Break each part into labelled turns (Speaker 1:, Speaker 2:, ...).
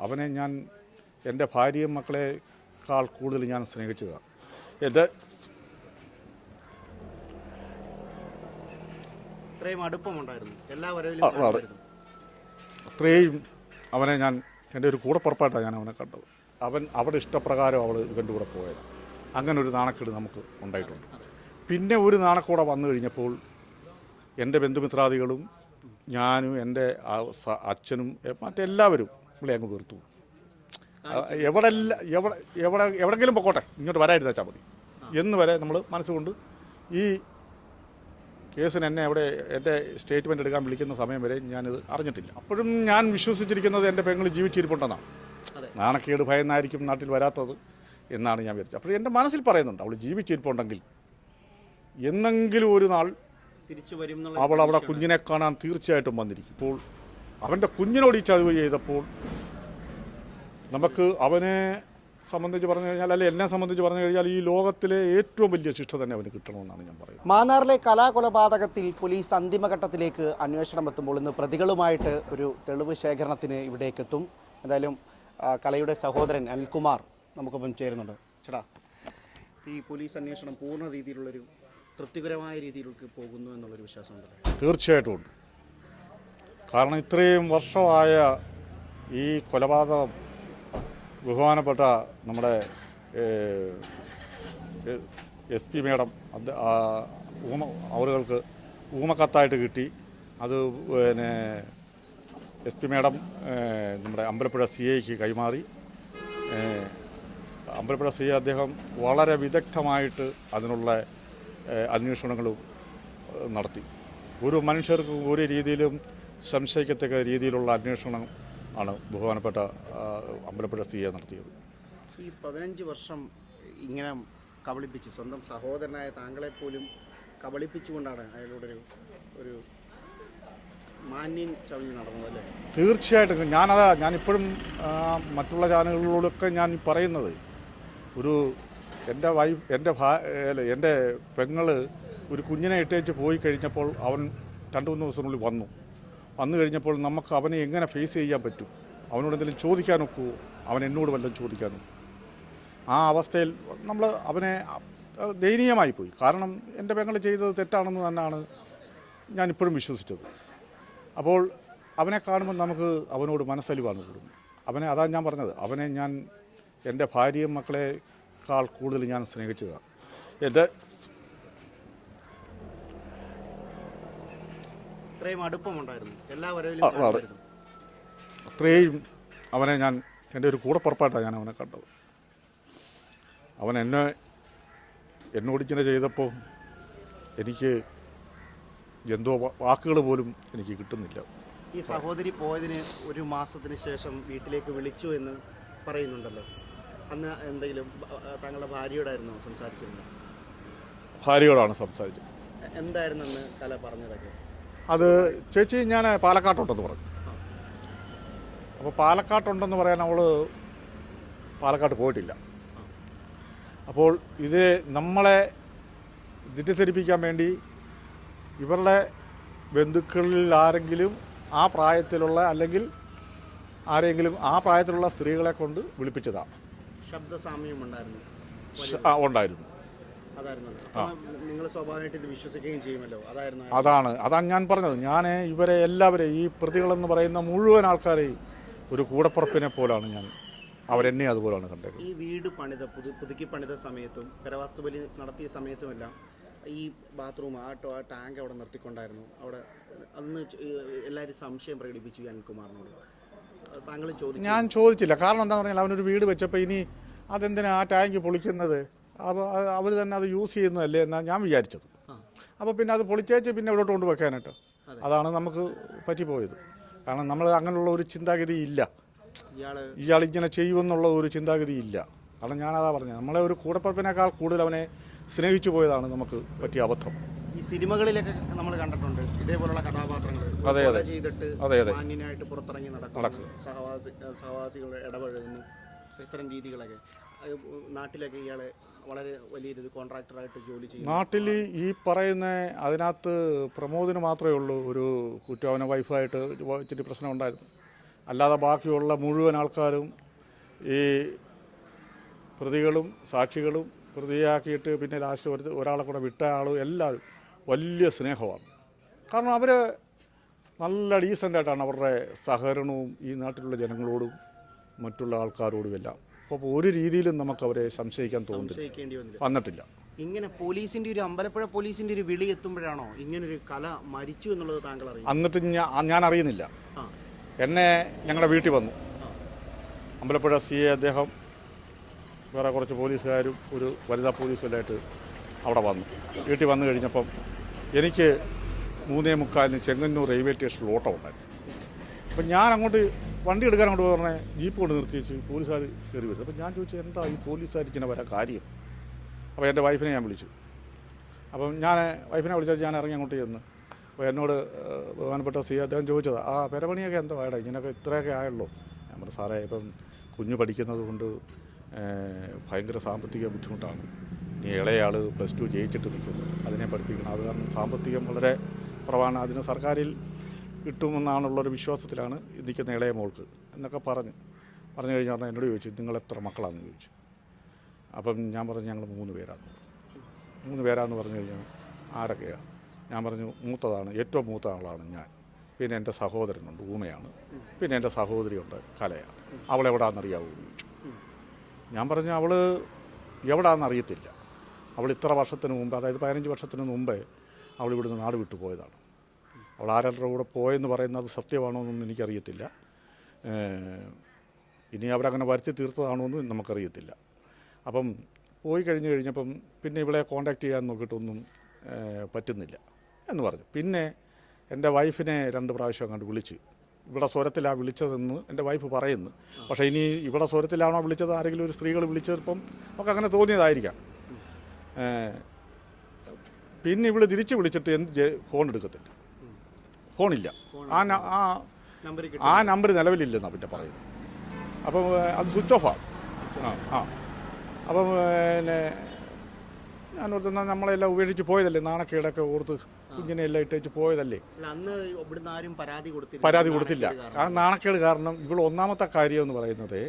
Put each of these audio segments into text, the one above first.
Speaker 1: അവനെ ഞാൻ എന്റെ ഭാര്യയും മക്കളെക്കാൾ കൂടുതൽ ഞാൻ സ്നേഹിച്ചതാണ് എന്റെ
Speaker 2: ഇത്രയും അടുപ്പമുണ്ടായിരുന്നു. എല്ലാ
Speaker 1: ആ,
Speaker 2: വരവിലും
Speaker 1: അത്രയും അവനെ ഞാൻ എന്റെ ഒരു കൂടപ്പുറപ്പായിട്ടാണ് ഞാൻ അവനെ കണ്ടത്. അവൻ അവിടെ ഇഷ്ടപ്രകാരം അവൾ ഇവന്റെ കൂടെ പോയത്. അങ്ങനെ ഒരു നാണക്കേട് നമുക്ക് ഉണ്ടായിട്ടുണ്ട്. പിന്നെ ഒരു നാണക്കൂടെ വന്നു കഴിഞ്ഞപ്പോൾ എന്റെ ബന്ധുമിത്രാദികളും ഞാനും എന്റെ അച്ഛനും മറ്റെല്ലാവരും ഇവിടെ അങ്ങ് തീർത്തു എവിടെ എവിടെ എവിടെ എവിടെങ്കിലും പൊക്കോട്ടെ. ഇങ്ങോട്ട് വരായിരുന്നു വെച്ചാൽ മതി. എന്ന് വരെ നമ്മൾ മനസ്സുകൊണ്ട് ഈ കേസിന് എന്നെ അവിടെ എന്റെ സ്റ്റേറ്റ്മെന്റ് എടുക്കാൻ വിളിക്കുന്ന സമയം വരെ ഞാനിത് അറിഞ്ഞിട്ടില്ല. അപ്പോഴും ഞാൻ വിശ്വസിച്ചിരിക്കുന്നത് എന്റെ പെങ്ങൾ ജീവിച്ചിരിപ്പുണ്ടെന്നാണ്.
Speaker 2: നാണക്കേട്
Speaker 1: നാണക്കേട് ഭയന്നായിരിക്കും നാട്ടിൽ വരാത്തത് എന്നാണ് ഞാൻ വിചാരിച്ചത്. അപ്പോൾ എന്റെ മനസ്സിൽ പറയുന്നുണ്ട് അവൾ ജീവിച്ചിരിപ്പുണ്ടെങ്കിൽ എന്നെങ്കിലും ഒരു നാൾ
Speaker 2: തിരിച്ചു വരും
Speaker 1: അവൾ അവിടെ കുഞ്ഞിനെ കാണാൻ തീർച്ചയായിട്ടും വന്നിരിക്കും. ഇപ്പോൾ അവന്റെ കുഞ്ഞിനോട് ഈ ചതിവ് ചെയ്തപ്പോൾ നമുക്ക് അവനെ സംബന്ധിച്ച് പറഞ്ഞു കഴിഞ്ഞാൽ അല്ലെ എന്നെ സംബന്ധിച്ച് പറഞ്ഞു കഴിഞ്ഞാൽ ഈ ലോകത്തിലെ ഏറ്റവും വലിയ ശിക്ഷ തന്നെ അവന് കിട്ടണമെന്നാണ് ഞാൻ പറയുന്നത്.
Speaker 2: മാന്നാറിലെ കലാകൊലപാതകത്തിൽ പോലീസ് അന്തിമഘട്ടത്തിലേക്ക് അന്വേഷണം എത്തുമ്പോൾ ഇന്ന് പ്രതികളുമായിട്ട് ഒരു തെളിവ് ശേഖരണത്തിന് ഇവിടേക്ക് എത്തും. എന്തായാലും കലയുടെ സഹോദരൻ അനിൽകുമാർ നമുക്കൊപ്പം ചേരുന്നുണ്ട്. ചേട്ടാ ഈ പോലീസ് അന്വേഷണം പൂർണ രീതിയിലുള്ളൊരു തൃപ്തികരമായ രീതിയിലേക്ക് പോകുന്നു എന്നുള്ളൊരു വിശ്വാസമുണ്ട്
Speaker 1: തീർച്ചയായിട്ടും ഉണ്ട്. കാരണം ഇത്രയും വർഷമായ ഈ കൊലപാതകം ബഹുമാനപ്പെട്ട നമ്മുടെ എസ് പി മേഡം ഊമ അവറുകൾക്ക് ഊമക്കത്തായിട്ട് കിട്ടി. അത് പിന്നെ എസ് പി മേഡം നമ്മുടെ അമ്പലപ്പുഴ സി ഐക്ക് കൈമാറി അമ്പലപ്പുഴ സി അദ്ദേഹം വളരെ വിദഗ്ധമായിട്ട് അതിനുള്ള അന്വേഷണങ്ങളും നടത്തി. ഒരു മനുഷ്യർക്ക് ഒരു രീതിയിലും സംശയിക്കത്തക്ക രീതിയിലുള്ള അന്വേഷണം ആണ് ബഹുമാനപ്പെട്ട അമ്പലപ്പുഴ സി എ നടത്തിയത്.
Speaker 2: ഈ പതിനഞ്ച് വർഷം ഇങ്ങനെ കബളിപ്പിച്ച് സ്വന്തം സഹോദരനായ താങ്കളെ പോലും കബളിപ്പിച്ചുകൊണ്ടാണ് അയാളുടെ ഒരു ഒരു മാന്യൻ ചവിഞ്ഞ് നടന്നത് അല്ലേ?
Speaker 1: തീർച്ചയായിട്ടും. ഞാനതാ ഞാനിപ്പോഴും മറ്റുള്ള ചാനലുകളിലൂടെയൊക്കെ ഞാൻ പറയുന്നത്. ഒരു എന്റെ വൈഫ് എന്റെ ഭാ അല്ല, എന്റെ പെങ്ങൾ ഒരു കുഞ്ഞിനെ ഇട്ടേച്ച് പോയി കഴിഞ്ഞപ്പോൾ അവൻ രണ്ട് മൂന്ന് ദിവസത്തിനുള്ളിൽ വന്നു. വന്നു കഴിഞ്ഞപ്പോൾ നമുക്ക് അവനെ എങ്ങനെ ഫേസ് ചെയ്യാൻ പറ്റും? അവനോട് എന്തെങ്കിലും ചോദിക്കാനൊക്കുമോ അവൻ എന്നോട് വല്ലതും ചോദിക്കാനും? ആ അവസ്ഥയിൽ നമ്മൾ അവനെ ദയനീയമായി പോയി. കാരണം എന്റെ പെങ്ങൾ ചെയ്തത് തെറ്റാണെന്ന് തന്നെയാണ് ഞാനിപ്പോഴും വിശ്വസിച്ചത്. അപ്പോൾ അവനെ കാണുമ്പോൾ നമുക്ക് അവനോട് മനസ്സലിവാണ് കൂടും. അവനെ അതാ ഞാൻ പറഞ്ഞത്. അവനെ ഞാൻ എന്റെ ഭാര്യയും മക്കളെക്കാൾ കൂടുതൽ ഞാൻ സ്നേഹിച്ചതാണ്. എന്റെ
Speaker 2: ഇത്രയും അടുപ്പമുണ്ടായിരുന്നു. എല്ലാ വരവിലും
Speaker 1: ആ, അത്രയും അവനെ ഞാൻ എന്റെ ഒരു കൂടെ കൂടപ്പുറപ്പായിട്ടാണ് ഞാൻ അവനെ കണ്ടത്. അവൻ എന്നെ എന്നോട് ഇങ്ങനെ ചെയ്തപ്പോൾ എനിക്ക് എന്തോ വാക്കുകൾ പോലും എനിക്ക് കിട്ടുന്നില്ല.
Speaker 2: ഈ സഹോദരി പോയതിന് ഒരു മാസത്തിന് ശേഷം വീട്ടിലേക്ക് വിളിച്ചു എന്ന് പറയുന്നുണ്ടല്ലോ. അന്ന് എന്തെങ്കിലും താങ്കളുടെ ഭാര്യയോടായിരുന്നു സംസാരിച്ചിരുന്നത്?
Speaker 1: ഭാര്യയോടാണ് സംസാരിച്ചത്.
Speaker 2: എന്തായിരുന്നു അന്ന് കല പറഞ്ഞതൊക്കെ?
Speaker 1: അത് ചേച്ചി ഞാൻ പാലക്കാട്ടുണ്ടെന്ന് പറഞ്ഞു. അപ്പോൾ പാലക്കാട്ടുണ്ടെന്ന് പറയാൻ അവൾ പാലക്കാട്ട് പോയിട്ടില്ല. അപ്പോൾ ഇത് നമ്മളെ തെറ്റിദ്ധരിപ്പിക്കാൻ വേണ്ടി ഇവരുടെ ബന്ധുക്കളിൽ ആരെങ്കിലും ആ പ്രായത്തിലുള്ള അല്ലെങ്കിൽ ആരെങ്കിലും ആ പ്രായത്തിലുള്ള സ്ത്രീകളെ കൊണ്ട് വിളിപ്പിച്ചതാണ്
Speaker 2: ശബ്ദസാമ്യം ഉണ്ടായിരുന്നു
Speaker 1: ആ, ഉണ്ടായിരുന്നു. അതാണ്. അതാണ് ഞാൻ പറഞ്ഞത്. ഞാൻ ഇവരെ എല്ലാവരെയും ഈ പ്രതികളെന്ന് പറയുന്ന മുഴുവൻ ആൾക്കാരെയും ഒരു കൂടപ്പുറപ്പിനെ പോലാണ് ഞാൻ. അവരെന്നെ അതുപോലാണ് കണ്ടത്.
Speaker 2: ഈ വീട് പണിത പുതു പുതുക്കി പണിത സമയത്തും കരവാസ്തു ബലി നടത്തിയ സമയത്തുമെല്ലാം ഈ ബാത്റൂം ആ ടോ- ആ ടാങ്ക് അവിടെ നിർത്തിക്കൊണ്ടായിരുന്നു. അവിടെ അന്ന് എല്ലാവരും സംശയം പ്രകടിപ്പിച്ചു അനിൽകുമാറിനോട്. താങ്കൾ ചോദിച്ചു.
Speaker 1: ഞാൻ ചോദിച്ചില്ല. കാരണം എന്താ പറഞ്ഞാൽ അവനൊരു വീട് വെച്ചപ്പോൾ ഇനി അതെന്തിനാ ആ ടാങ്ക് പൊളിക്കുന്നത്? അപ്പോൾ അവർ തന്നെ അത് യൂസ് ചെയ്യുന്നതല്ലേ എന്നാണ് ഞാൻ വിചാരിച്ചത്. അപ്പോൾ പിന്നെ അത് പൊളിച്ചേച്ച് പിന്നെ ഇവിടോട്ട് കൊണ്ട് വെക്കാനായിട്ട് അതാണ് നമുക്ക് പറ്റിപ്പോയത്. കാരണം നമ്മൾ അങ്ങനെയുള്ള ഒരു ചിന്താഗതി ഇല്ല. ഇയാൾ ഇങ്ങനെ ചെയ്യുമെന്നുള്ള ഒരു ചിന്താഗതി ഇല്ല. കാരണം ഞാനതാ പറഞ്ഞത്. നമ്മളെ ഒരു കൂടപ്പറപ്പിനേക്കാൾ കൂടുതൽ അവനെ സ്നേഹിച്ചു പോയതാണ് നമുക്ക് പറ്റിയ അബദ്ധം.
Speaker 2: ഈ സിനിമകളിലൊക്കെ നമ്മൾ കണ്ടിട്ടുണ്ട്. ഇതേപോലുള്ള കഥാപാത്രങ്ങൾ
Speaker 1: അതെ, അതെ.
Speaker 2: ചെയ്തിട്ട്
Speaker 1: അതെ, അതെ.
Speaker 2: മാന്യനായിട്ട് പുറത്തിറങ്ങി നടക്കും സഹവാസി സഹവാസികൾ ഇടപഴകുന്നു. ഇത്തരം രീതികളൊക്കെ. നാട്ടിലൊക്കെ ഇയാളെ വളരെ വലിയൊരു കോൺട്രാക്ടറായിട്ട് ജോലി ചെയ്യുന്നു.
Speaker 1: നാട്ടിൽ ഈ പറയുന്ന അതിനകത്ത് പ്രമോദിന് മാത്രമേ ഉള്ളൂ ഒരു കുറ്റം. അവനെ വൈഫായിട്ട് ഇച്ചിരി പ്രശ്നം ഉണ്ടായിരുന്നു. അല്ലാതെ ബാക്കിയുള്ള മുഴുവൻ ആൾക്കാരും ഈ പ്രതികളും സാക്ഷികളും പ്രതിയാക്കിയിട്ട് പിന്നെ ലാസ്റ്റ് ഒരു ഒരാളെ കൂടെ വിട്ട ആളും എല്ലാവരും വലിയ സ്നേഹമാണ്. കാരണം അവർ നല്ല ഡീസന്റായിട്ടാണ് അവരുടെ സഹകരണവും ഈ നാട്ടിലുള്ള ജനങ്ങളോടും മറ്റുള്ള ആൾക്കാരോടും എല്ലാം അപ്പോൾ ഒരു രീതിയിലും നമുക്ക് അവരെ സംശയിക്കാൻ തോന്നുന്നില്ല. വന്നിട്ടില്ല.
Speaker 2: ഇങ്ങനെ പോലീസിന്റെ ഒരു അമ്പലപ്പുഴ പോലീസിന്റെ ഒരു വിളി എത്തുമ്പോഴാണോ ഇങ്ങനെ ഒരു കല മരിച്ചു എന്നുള്ളത് താങ്കൾ അറിയും
Speaker 1: എന്നിട്ട് ഞാൻ ഞാൻ അറിയുന്നില്ല. എന്നെ ഞങ്ങളുടെ വീട്ടിൽ വന്നു. അമ്പലപ്പുഴ സി എ അദ്ദേഹം വേറെ കുറച്ച് പോലീസുകാരും ഒരു വനിതാ പോലീസുമായിട്ട് അവിടെ വന്നു. വീട്ടിൽ വന്നു കഴിഞ്ഞപ്പം എനിക്ക് മൂന്നേ മുക്കാലിന് ചെങ്ങന്നൂർ റെയിൽവേ സ്റ്റേഷനിൽ ഓട്ടം ഉണ്ടായിരുന്നു. അപ്പം ഞാൻ അങ്ങോട്ട് വണ്ടി എടുക്കാൻ അങ്ങോട്ട് പറഞ്ഞേ ജീപ്പ് കൊണ്ട് നിർത്തി വെച്ച് പോലീസുകാർ കയറി വരുന്നത് അപ്പം ഞാൻ ചോദിച്ചു എന്താ ഈ പോലീസുകാർ ഇങ്ങനെ വരാൻ കാര്യം? അപ്പോൾ എന്റെ വൈഫിനെ ഞാൻ വിളിച്ചു. അപ്പം ഞാൻ വൈഫിനെ വിളിച്ചാൽ ഞാൻ ഇറങ്ങി അങ്ങോട്ട് ചെന്ന്. അപ്പോൾ എന്നോട് ബഹുമാനപ്പെട്ട സി അദ്ദേഹം ചോദിച്ചത് ആ പെരപണിയൊക്കെ എന്താ? വേണ്ട ഇങ്ങനെയൊക്കെ ഇത്രയൊക്കെ ആയുള്ളൂ. പറഞ്ഞു സാറേ ഇപ്പം കുഞ്ഞ് പഠിക്കുന്നത് കൊണ്ട് ഭയങ്കര സാമ്പത്തിക ബുദ്ധിമുട്ടാണ്. ഇനി ഇളയാൾ പ്ലസ് ടു ജയിച്ചിട്ട് നിൽക്കുന്നു. അതിനെ പഠിപ്പിക്കണം. അത് കാരണം സാമ്പത്തികം വളരെ കുറവാണ്. അതിന് സർക്കാരിൽ കിട്ടുമെന്നാണുള്ളൊരു വിശ്വാസത്തിലാണ് നിൽക്കുന്ന ഇളയ മോൾക്ക് എന്നൊക്കെ പറഞ്ഞു പറഞ്ഞു കഴിഞ്ഞാൽ എന്നോട് ചോദിച്ചു നിങ്ങൾ എത്ര മക്കളാണെന്ന് ചോദിച്ചു. അപ്പം ഞാൻ പറഞ്ഞു ഞങ്ങൾ മൂന്ന് പേരാന്ന് മൂന്ന് പേരാന്ന് പറഞ്ഞു കഴിഞ്ഞാൽ ആരൊക്കെയാണ് ഞാൻ പറഞ്ഞു മൂത്തതാണ് ഏറ്റവും മൂത്ത ആളാണ് ഞാൻ. പിന്നെ എന്റെ സഹോദരനുണ്ട് ഊമയാണ്. പിന്നെ എന്റെ സഹോദരിയുണ്ട് കലയാണ്. അവളെവിടാണെന്നറിയാവൂ എന്ന് ചോദിച്ചു. ഞാൻ പറഞ്ഞു അവൾ എവിടെയാണെന്ന് അറിയത്തില്ല അവൾ ഇത്ര വർഷത്തിന് മുമ്പ് അതായത് പതിനഞ്ച് വർഷത്തിന് മുമ്പേ അവൾ ഇവിടുന്ന് നാട് വിട്ടു പോയതാണ്. അവൾ ആരാളുടെ കൂടെ പോയെന്ന് പറയുന്നത് സത്യമാണോ എന്നൊന്നും എനിക്കറിയത്തില്ല. ഇനി അവരങ്ങനെ വരുത്തി തീർത്തതാണോ എന്നും നമുക്കറിയത്തില്ല. അപ്പം പോയി കഴിഞ്ഞ് കഴിഞ്ഞപ്പം പിന്നെ ഇവളെ കോണ്ടാക്ട് ചെയ്യാൻ നോക്കിയിട്ടൊന്നും പറ്റുന്നില്ല എന്ന് പറഞ്ഞു. പിന്നെ എന്റെ വൈഫിനെ രണ്ട് പ്രാവശ്യം അങ്ങോട്ട് വിളിച്ച്. ഇവിടെ സ്വരത്തിലാണ് വിളിച്ചതെന്ന് എന്റെ വൈഫ് പറയുന്നു. പക്ഷേ ഇനി ഇവിടെ സ്വരത്തിലാണോ വിളിച്ചത്? ആരെങ്കിലും ഒരു സ്ത്രീകൾ വിളിച്ചപ്പം നമുക്ക് അങ്ങനെ തോന്നിയതായിരിക്കാം. പിന്നെ ഇവിടെ തിരിച്ച് വിളിച്ചിട്ട് എന്ത് ഫോൺ എടുക്കത്തില്ല. ഫോണില്ല. ആ ആ
Speaker 2: നമ്പർ
Speaker 1: ആ നമ്പർ നിലവിലില്ലെന്നാണ് പിന്നെ പറയുന്നത്. അപ്പം അത് സ്വിച്ച് ഓഫാണ് ആ ആ. അപ്പം പിന്നെ ഞാൻ ഓർത്തുന്ന നമ്മളെല്ലാം ഉപേക്ഷിച്ച് പോയതല്ലേ? നാണക്കേടൊക്കെ ഓർത്ത് കുഞ്ഞിനെല്ലാം ഇട്ടേച്ച് പോയതല്ലേ?
Speaker 2: അന്ന് ഇവിടുന്ന് ആരും പരാതി കൊടുത്തില്ല.
Speaker 1: പരാതി കൊടുത്തില്ല. ആ നാണക്കേട് കാരണം ഇവൾ ഒന്നാമത്തെ കാര്യം എന്ന് പറയുന്നത്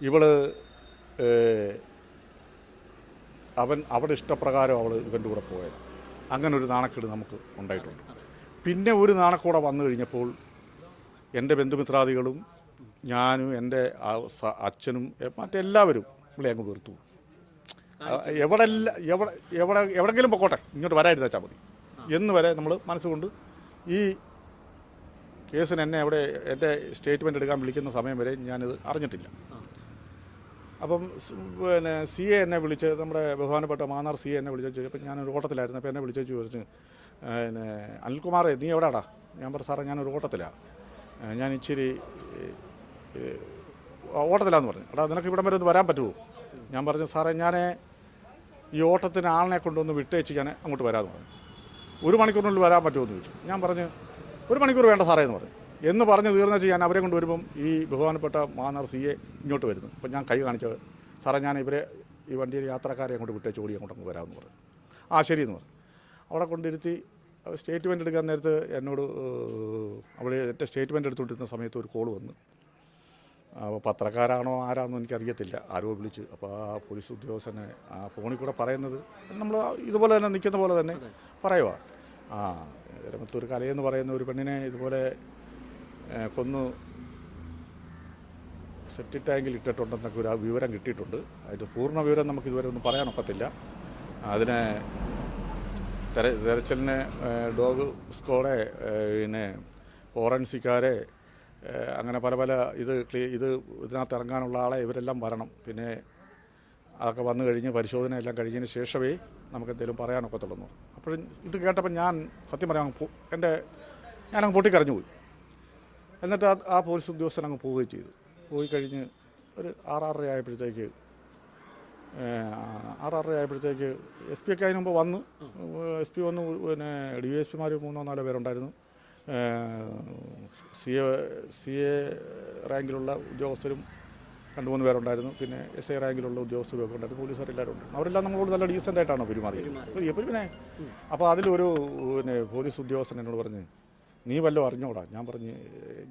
Speaker 1: ഇവൾ അവൻ അവിടെ ഇഷ്ടപ്രകാരം അവൾ ഇവന്റെ കൂടെ പോയത്. അങ്ങനെ ഒരു നാണക്കേട് നമുക്ക് ഉണ്ടായിട്ടുണ്ട്. പിന്നെ ഒരു നാണക്കൂടെ വന്നു കഴിഞ്ഞപ്പോൾ എന്റെ ബന്ധുമിത്രാദികളും ഞാനും എന്റെ അച്ഛനും മറ്റെല്ലാവരും ഇവിടെ അങ്ങ് വീർത്തു എവിടെ എവിടെ എവിടെ എവിടെങ്കിലും പൊക്കോട്ടെ ഇങ്ങോട്ട് വരായിരുന്നു വെച്ചാൽ മതി. എന്ന് വരെ നമ്മൾ മനസ്സുകൊണ്ട് ഈ കേസിന് എന്നെ അവിടെ എന്റെ സ്റ്റേറ്റ്മെന്റ് എടുക്കാൻ വിളിക്കുന്ന സമയം വരെ ഞാനിത് അറിഞ്ഞിട്ടില്ല. അപ്പം പിന്നെ സി എ എന്നെ വിളിച്ച് നമ്മുടെ ബഹുമാനപ്പെട്ട മാന്നാർ സി എ എന്നെ വിളിച്ചു ചോദിച്ചപ്പോൾ ഞാനൊരു ഓട്ടത്തിലായിരുന്നു. അപ്പോൾ എന്നെ വിളിച്ചു ചോദിച്ചു പിന്നെ അനിൽകുമാർ നീ എവിടെടാ? ഞാൻ പറഞ്ഞു സാറേ ഞാനൊരു ഓട്ടത്തിലാണ് ഞാൻ ഇച്ചിരി ഓട്ടത്തിലാന്ന് പറഞ്ഞു. എടാ നിനക്ക് ഇവിടം വരെ ഒന്ന് വരാൻ പറ്റുമോ ഞാൻ പറഞ്ഞു സാറേ ഞാൻ ഈ ഓട്ടത്തിന് ആളിനെ കൊണ്ടുവന്ന് വിട്ടേച്ച് ഞാൻ അങ്ങോട്ട് വരാമെന്ന് പറഞ്ഞു. ഒരു മണിക്കൂറിനുള്ളിൽ വരാൻ പറ്റുമോ എന്ന് ചോദിച്ചു. ഞാൻ പറഞ്ഞു ഒരു മണിക്കൂർ വേണ്ട സാറേ എന്ന് പറഞ്ഞു. എന്ന് പറഞ്ഞ് തീർന്നു വെച്ച് ഞാൻ അവരെ കൊണ്ട് കൊണ്ടുവരുമ്പം ഈ ബഹുമാനപ്പെട്ട മാന്നാർ സി എ ഇങ്ങോട്ട് വരുന്നു. അപ്പം ഞാൻ കൈ കാണിച്ചത് സാറേ ഞാൻ ഇവരെ ഈ വണ്ടിയിൽ യാത്രക്കാരെ അങ്ങോട്ട് വിട്ടേച്ച് ഓടി അങ്ങോട്ട് അങ്ങ് വരാമെന്ന് പറഞ്ഞു. ആ ശരി എന്ന് പറഞ്ഞു. അവിടെ കൊണ്ടിരുത്തി സ്റ്റേറ്റ്മെന്റ് എടുക്കാൻ നേരത്ത് എന്നോട് അവിടെ എന്റെ സ്റ്റേറ്റ്മെന്റ് എടുത്തുകൊണ്ടിരുന്ന സമയത്ത് ഒരു കോൾ വന്നു. അപ്പോൾ പത്രക്കാരാണോ ആരാണെന്നോ എനിക്കറിയത്തില്ല. ആരോ വിളിച്ച്. അപ്പോൾ ആ പോലീസ് ഉദ്യോഗസ്ഥനെ ആ ഫോണിൽ കൂടെ പറയുന്നത് നമ്മൾ ഇതുപോലെ തന്നെ നിൽക്കുന്ന പോലെ തന്നെ പറയുക ആ രമത്തൂർ കലയെന്ന് പറയുന്ന ഒരു പെണ്ണിനെ ഇതുപോലെ കൊന്നു. സെപ്റ്റി ടാങ്കിൽ ഇട്ടിട്ടുണ്ടെന്നൊക്കെ ഒരു ആ വിവരം കിട്ടിയിട്ടുണ്ട്. അത് പൂർണ വിവരം നമുക്ക് ഇതുവരെ ഒന്നും പറയാനൊക്കത്തില്ല. അതിനെ തെരച്ചിലിന് ഡോഗ് സ്ക്വാഡെ പിന്നെ ഫോറൻസിക്കാരെ അങ്ങനെ പല പല ഇത് ഇത് ഇതിനകത്ത് ഇറങ്ങാനുള്ള ആളെ ഇവരെല്ലാം വരണം. പിന്നെ അതൊക്കെ വന്നു കഴിഞ്ഞ് പരിശോധന എല്ലാം കഴിഞ്ഞതിന് ശേഷമേ നമുക്ക് എന്തെങ്കിലും പറയാനൊക്കത്തുള്ളൂ എന്ന് അപ്പോൾ ഇത് കേട്ടപ്പോൾ ഞാൻ സത്യം പറയാം എന്റെ ഞാനങ്ങ് പൊട്ടിക്കരഞ്ഞു പോയി. എന്നിട്ട് ആ പോലീസ് ഉദ്യോഗസ്ഥൻ അങ്ങ് പോവുകയും ചെയ്തു. പോയി കഴിഞ്ഞ് ഒരു ആറാറര ആയപ്പോഴത്തേക്ക് ആറാറര ആയപ്പോഴത്തേക്ക് എസ് പി ഒക്കെ അതിന് മുമ്പ് വന്നു. എസ് പി വന്ന് പിന്നെ ഡി എസ് പിമാർ മൂന്നോ നാലോ പേരുണ്ടായിരുന്നു. സി എ സി എ റാങ്കിലുള്ള ഉദ്യോഗസ്ഥരും രണ്ട് മൂന്ന് പേരുണ്ടായിരുന്നു. പിന്നെ എസ് ഐ റാങ്കിലുള്ള ഉദ്യോഗസ്ഥരും ഒക്കെ ഉണ്ടായിരുന്നു. പോലീസുകാരെല്ലാവരും ഉണ്ട്. അവരെല്ലാം നമ്മളോട് നല്ല ഡീസന്റ് ആയിട്ടാണ് പെരുമാറിയത്. എപ്പോഴും പിന്നെ അപ്പോൾ അതിലൊരു പിന്നെ പോലീസ് ഉദ്യോഗസ്ഥൻ എന്നോട് പറഞ്ഞ് നീ വല്ലതും അറിഞ്ഞോടാ. ഞാൻ പറഞ്ഞ്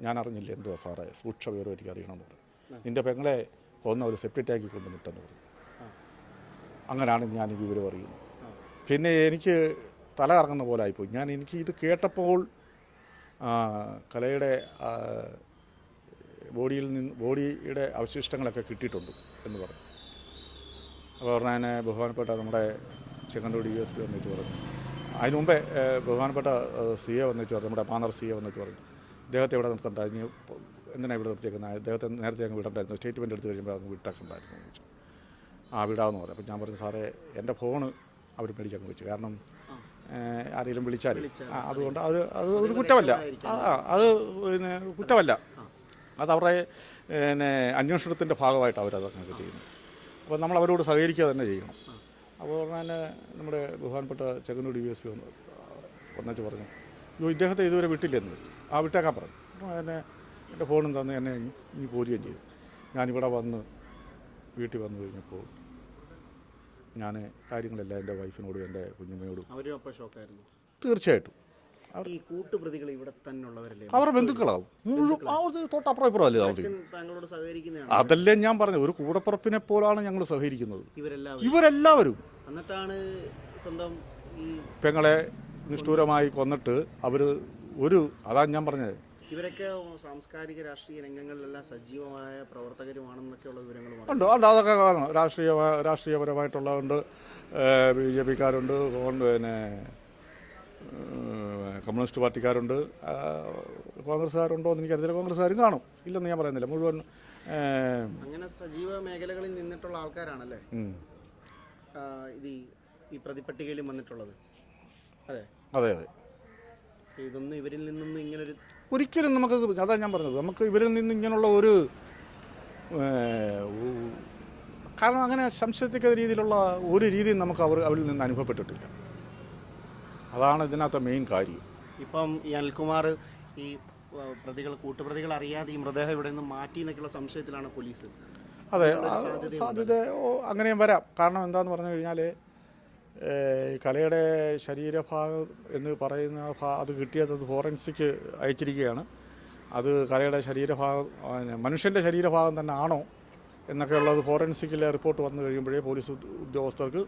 Speaker 1: ഞാൻ അറിഞ്ഞില്ല. എന്തുവാ സാറേ? സൂക്ഷ്മ വിവരം എനിക്ക് അറിയണമെന്ന് പറഞ്ഞു നിന്റെ പെങ്ങളെ കൊന്ന ഒരു സെപ്റ്റി ടാങ്കിൽ കൊണ്ടുവന്നിട്ടെന്ന് പറഞ്ഞു. അങ്ങനെയാണ് ഞാൻ ഈ വിവരം അറിയുന്നത്. പിന്നെ എനിക്ക് തല കറങ്ങുന്ന പോലെ ആയിപ്പോയി. ഞാൻ എനിക്ക് ഇത് കേട്ടപ്പോൾ കലയുടെ ബോഡിയിൽ നിന്ന് ബോഡിയുടെ അവശിഷ്ടങ്ങളൊക്കെ കിട്ടിയിട്ടുണ്ട് എന്ന് പറഞ്ഞു. അപ്പോൾ പറഞ്ഞാൽ ബഹുമാനപ്പെട്ട നമ്മുടെ ചെങ്ങന്നൂർ ഡി എസ് പി വന്നിട്ട് പറഞ്ഞു. അതിന് മുമ്പേ ബഹുമാനപ്പെട്ട സി എ വന്നിട്ട് പറഞ്ഞു നമ്മുടെ പാനർ സി എ വന്നിട്ട് പറഞ്ഞു. അദ്ദേഹത്തെ ഇവിടെ നിർത്തണ്ടായിരുന്നു? എന്തിനാണ് ഇവിടെ നിർത്തിയേക്കുന്നത്? അദ്ദേഹത്തെ നേരത്തെ അങ്ങ് വിടണ്ടായിരുന്നു. സ്റ്റേറ്റ്മെന്റ് എടുത്ത് കഴിയുമ്പോൾ വിട്ടാക്കണ്ടായിരുന്നു ചോദിച്ചു. ആ വിടാമെന്ന് പറഞ്ഞു. അപ്പോൾ ഞാൻ പറഞ്ഞു സാറേ എന്റെ ഫോണ് അവർ മേടിച്ചങ്ങ് വെച്ചു. കാരണം ആരെങ്കിലും വിളിച്ചാൽ അതുകൊണ്ട് അവർ അത്. ഒരു കുറ്റമല്ല. അത്. പിന്നെ കുറ്റമല്ല. അത് അവരുടെ പിന്നെ അന്വേഷണത്തിന്റെ ഭാഗമായിട്ട് അവരതൊക്കെ ചെയ്യുന്നു. അപ്പോൾ നമ്മൾ അവരോട് സഹകരിക്കുക തന്നെ ചെയ്യണം. അപ്പോൾ പറഞ്ഞാൽ നമ്മുടെ ബഹുമാനപ്പെട്ട ചെങ്ങന്നൂർ ഡി എസ് പി ഒന്ന് ഒന്നിച്ച് പറഞ്ഞു അയ്യോ ഇദ്ദേഹത്തെ ഇതുവരെ വിട്ടില്ലെന്ന്. ആ വിട്ടേക്കാൻ പറഞ്ഞു. അപ്പോൾ എന്നെ എന്റെ ഫോണും തന്ന് എന്നെ ഇനി പോരുകയും ചെയ്തു. ഞാനിവിടെ വന്ന് വീട്ടിൽ വന്നു കഴിഞ്ഞപ്പോൾ ഞാൻ കാര്യങ്ങളെല്ലാം എന്റെ വൈഫിനോടും എന്റെ കുഞ്ഞമ്മയോടും
Speaker 2: അവരും അപ്പോൾ ഷോക്കായിരുന്നു.
Speaker 1: തീർച്ചയായിട്ടും.
Speaker 2: ഈ കൂട്ടുപ്രതികൾ ഇവിടെ
Speaker 1: അവരുടെ ബന്ധുക്കളാവും. മുഴുവൻ ആ ഒരു തൊട്ടപ്പുറം ഇപ്പുറം അല്ലേ
Speaker 2: താങ്കളോട് സഹകരിക്കുന്നതാണ്.
Speaker 1: അതല്ലേ ഞാൻ പറഞ്ഞത്. ഒരു കൂടപ്പുറപ്പിനെ പോലാണ് ഞങ്ങൾ സഹകരിക്കുന്നത്.
Speaker 2: ഇവരെല്ലാം
Speaker 1: ഇവരെല്ലാവരും.
Speaker 2: എന്നിട്ടാണ് സ്വന്തം ഈ
Speaker 1: പെങ്ങളെ നിഷ്ഠൂരമായി കൊന്നിട്ട് അവർ ഒരു അതാണ് ഞാൻ പറഞ്ഞത്.
Speaker 2: ഇവരൊക്കെ സാംസ്കാരിക രാഷ്ട്രീയ രംഗങ്ങളിലെല്ലാം സജീവമായ പ്രവർത്തകരുമാണെന്നൊക്കെയുള്ള വിവരങ്ങൾ
Speaker 1: ഉണ്ട് ഉണ്ട് അതൊക്കെ കാരണം രാഷ്ട്രീയ രാഷ്ട്രീയപരമായിട്ടുള്ളതുണ്ട് ബി ജെ പിക്കാരുണ്ട് പിന്നെ കമ്മ്യൂണിസ്റ്റ് പാർട്ടിക്കാരുണ്ട് കോൺഗ്രസ്സുകാരുണ്ടോ എന്ന് എനിക്കറിയില്ല കോൺഗ്രസ്സുകാരും കാണും. ഇല്ലെന്ന് ഞാൻ പറയുന്നില്ല. മുഴുവൻ
Speaker 2: അങ്ങനെ സജീവ മേഖലകളിൽ നിന്നിട്ടുള്ള ആൾക്കാരാണല്ലേ? ഇത് ഈ- ഈ പ്രതിപട്ടികയിലും വന്നിട്ടുള്ളത്. അതെ?
Speaker 1: അതെ അതെ.
Speaker 2: ഇതൊന്നും ഇവരിൽ നിന്നൊന്നും ഇങ്ങനൊരു
Speaker 1: ഒരിക്കലും നമുക്ക് അതാ ഞാൻ പറഞ്ഞത്. നമുക്ക് ഇവരിൽ നിന്ന് ഇങ്ങനെയുള്ള ഒരു കാരണം അങ്ങനെ സംശയത്തിക്കുന്ന രീതിയിലുള്ള ഒരു രീതിയും നമുക്ക് അവർ അവരിൽ നിന്ന് അനുഭവപ്പെട്ടിട്ടില്ല. അതാണ് ഇതിനകത്തെ മെയിൻ കാര്യം.
Speaker 2: ഇപ്പം ഈ അനിൽകുമാർ ഈ പ്രതികൾ കൂട്ടുപ്രതികൾ അറിയാതെ ഈ മൃതദേഹം ഇവിടെ നിന്ന് മാറ്റി എന്നൊക്കെയുള്ള സംശയത്തിലാണ് പോലീസ്.
Speaker 1: അതെ സാധ്യത അങ്ങനെയും വരാം. കാരണം എന്താണെന്ന് പറഞ്ഞു കഴിഞ്ഞാൽ കലയുടെ ശരീരഭാഗം എന്ന് പറയുന്ന ഭാ അത് കിട്ടിയത് അത് ഫോറൻസിക്ക് അയച്ചിരിക്കുകയാണ്. അത് കലയുടെ ശരീരഭാഗം മനുഷ്യന്റെ ശരീരഭാഗം തന്നെ ആണോ എന്നൊക്കെ ഉള്ളത് ഫോറൻസിക്കിലെ റിപ്പോർട്ട് വന്നു കഴിയുമ്പോഴേ പോലീസ് ഉദ്യോഗസ്ഥർക്ക്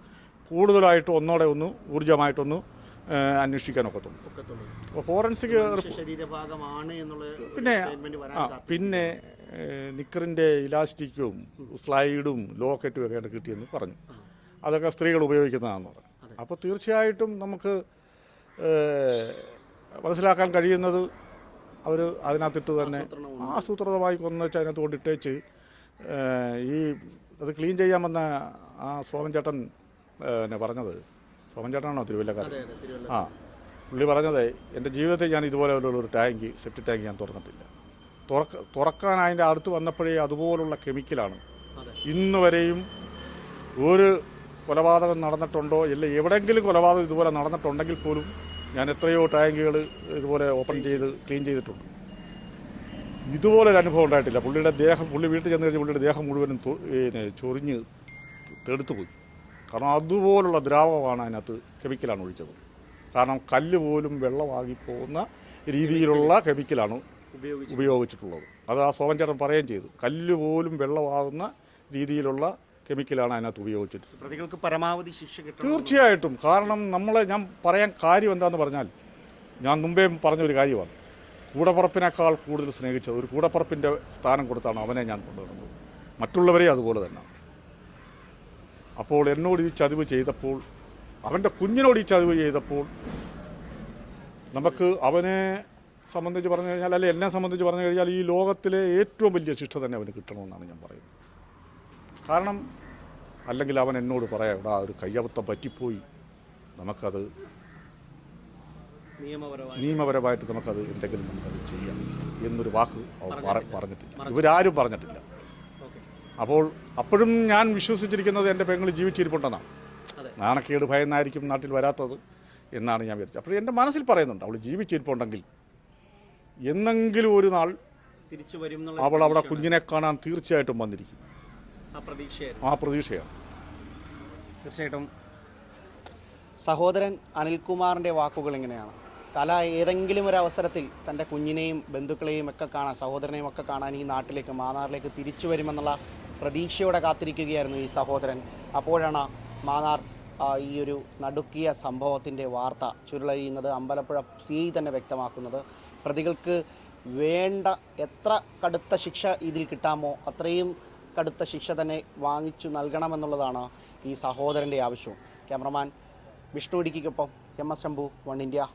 Speaker 1: കൂടുതലായിട്ട് ഒന്നോടെ ഒന്ന് ഊർജമായിട്ടൊന്ന് അന്വേഷിക്കാനൊക്കത്തുള്ളൂ
Speaker 2: ഒക്കത്തുള്ളൂ.
Speaker 1: അപ്പോൾ ഫോറൻസിക്
Speaker 2: ശരീരഭാഗമാണ് എന്നുള്ള
Speaker 1: പിന്നെ
Speaker 2: വരാൻ
Speaker 1: ആ പിന്നെ നിക്കറിന്റെ ഇലാസ്റ്റിക്കും സ്ലൈഡും ലോക്കറ്റും ഒക്കെയാണ് കിട്ടിയെന്ന് പറഞ്ഞു. അതൊക്കെ സ്ത്രീകൾ ഉപയോഗിക്കുന്നതാണെന്ന് പറഞ്ഞു. അപ്പോൾ തീർച്ചയായിട്ടും നമുക്ക് മനസ്സിലാക്കാൻ കഴിയുന്നത് അവർ അതിനകത്തിട്ട് തന്നെ ആസൂത്രിതമായി കൊന്നുവെച്ച് അതിനകത്ത് കൊണ്ടിട്ടേച്ച് ഈ അത് ക്ലീൻ ചെയ്യാൻ വന്ന ആ സോമൻ ചേട്ടൻ എന്നെ പറഞ്ഞത്. സോമൻ ചേട്ടനാണോ തിരുവല്ലക്കാരൻ? ആ പുള്ളി പറഞ്ഞത് എന്റെ ജീവിതത്തിൽ ഞാൻ ഇതുപോലെ ഒരു ടാങ്ക് സെപ്റ്റി ടാങ്ക് ഞാൻ തുറന്നിട്ടില്ല. തുറക്ക തുറക്കാൻ അതിന്റെ അടുത്ത് വന്നപ്പോഴേ അതുപോലുള്ള കെമിക്കലാണ്. ഇന്ന് വരെയും ഒരു കൊലപാതകം നടന്നിട്ടുണ്ടോ? ഇല്ല എവിടെയെങ്കിലും കൊലപാതകം ഇതുപോലെ നടന്നിട്ടുണ്ടെങ്കിൽ പോലും ഞാൻ എത്രയോ ടാങ്കുകൾ ഇതുപോലെ ഓപ്പൺ ചെയ്ത് ക്ലീൻ ചെയ്തിട്ടുണ്ട്. ഇതുപോലൊരു അനുഭവം ഉണ്ടായിട്ടില്ല. പുള്ളിയുടെ ദേഹം പുള്ളി വീട്ടിൽ ചെന്ന് കഴിഞ്ഞ് പുള്ളിയുടെ ദേഹം മുഴുവനും ചൊറിഞ്ഞ് തെടുത്തു പോയി കാരണം അതുപോലുള്ള ദ്രാവകമാണ് അതിനകത്ത് കെമിക്കലാണ് ഒഴിച്ചത്. കാരണം കല്ല് പോലും വെള്ളമാകി പോകുന്ന രീതിയിലുള്ള കെമിക്കലാണ് ഉപയോഗിച്ചിട്ടുള്ളത്. അത് ആ സോമൻ ചേട്ടൻ പറയുകയും ചെയ്തു. കല്ല് പോലും വെള്ളമാകുന്ന രീതിയിലുള്ള കെമിക്കലാണ് അതിനകത്ത് ഉപയോഗിച്ചിട്ട്.
Speaker 2: പ്രതികൾക്ക് പരമാവധി ശിക്ഷ
Speaker 1: തീർച്ചയായിട്ടും. കാരണം നമ്മളെ ഞാൻ പറയാൻ കാര്യം എന്താന്ന് പറഞ്ഞാൽ ഞാൻ മുമ്പേ പറഞ്ഞൊരു കാര്യമാണ്. കൂടപ്പുറപ്പിനേക്കാൾ കൂടുതൽ സ്നേഹിച്ചത് ഒരു കൂടപ്പുറപ്പിന്റെ സ്ഥാനം കൊടുത്താണ് അവനെ ഞാൻ കൊണ്ടുവരുന്നത് മറ്റുള്ളവരെ അതുപോലെ തന്നെ. അപ്പോൾ എന്നോട് ഈ ചതിവ് ചെയ്തപ്പോൾ അവന്റെ കുഞ്ഞിനോട് ഈ ചതിവ് ചെയ്തപ്പോൾ നമുക്ക് അവനെ സംബന്ധിച്ച് പറഞ്ഞു കഴിഞ്ഞാൽ അല്ലെ എന്നെ സംബന്ധിച്ച് പറഞ്ഞു കഴിഞ്ഞാൽ ഈ ലോകത്തിലെ ഏറ്റവും വലിയ ശിക്ഷ തന്നെ അവന് കിട്ടണമെന്നാണ് ഞാൻ പറയുന്നത്. കാരണം അല്ലെങ്കിൽ അവൻ എന്നോട് പറയാം എടാ ഒരു കയ്യബത്തം പറ്റിപ്പോയി. നമുക്കത്
Speaker 2: നിയമപരമായി
Speaker 1: നിയമപരമായിട്ട് നമുക്കത് എന്തെങ്കിലും നമുക്കത് ചെയ്യാം എന്നൊരു വാക്ക് അവർ പറ- പറഞ്ഞിട്ടില്ല. ഇവരാരും പറഞ്ഞിട്ടില്ല. അപ്പോൾ അപ്പോഴും ഞാൻ വിശ്വസിച്ചിരിക്കുന്നത് എന്റെ പെങ്ങൾ ജീവിച്ചിരിപ്പുണ്ടെന്നാണ്. നാണക്കേട് ഭയന്നായിരിക്കും നാട്ടിൽ വരാത്തത് എന്നാണ് ഞാൻ വിചാരിച്ചത്. അപ്പോൾ എന്റെ മനസ്സിൽ പറയുന്നുണ്ട് അവൾ ജീവിച്ചിരിപ്പുണ്ടെങ്കിൽ എന്നെങ്കിലും ഒരു നാൾ
Speaker 2: തിരിച്ചു വരും എന്നുള്ള
Speaker 1: അവൾ അവിടെ കുഞ്ഞിനെ കാണാൻ തീർച്ചയായിട്ടും വന്നിരിക്കും.
Speaker 2: ആ
Speaker 1: ആ പ്രതീക്ഷയാണ്.
Speaker 2: തീർച്ചയായിട്ടും സഹോദരൻ അനിൽകുമാറിന്റെ വാക്കുകൾ എങ്ങനെയാണ് കല ഏതെങ്കിലും ഒരു അവസരത്തിൽ തന്റെ കുഞ്ഞിനെയും ബന്ധുക്കളെയും ഒക്കെ കാണാൻ സഹോദരനെയും ഒക്കെ കാണാൻ ഈ നാട്ടിലേക്ക് മാന്നാറിലേക്ക് തിരിച്ചു വരുമെന്നുള്ള പ്രതീക്ഷയോടെ കാത്തിരിക്കുകയായിരുന്നു ഈ സഹോദരൻ. അപ്പോഴാണ് മാന്നാർ ഈ ഒരു നടുക്കിയ സംഭവത്തിന്റെ വാർത്ത ചുരുളഴിയുന്നത് അമ്പലപ്പുഴ സി ഐ തന്നെ വ്യക്തമാക്കുന്നത്. പ്രതികൾക്ക് വേണ്ട എത്ര കടുത്ത ശിക്ഷ ഇതിൽ കിട്ടാമോ അത്രയും കടുത്ത ശിക്ഷ തന്നെ വാങ്ങിച്ചു നൽകണമെന്നുള്ളതാണ് ഈ സഹോദരന്റെ ആവശ്യവും. Cameraman Vishnu ഇടുക്കിക്കൊപ്പം M S Shambhu one India.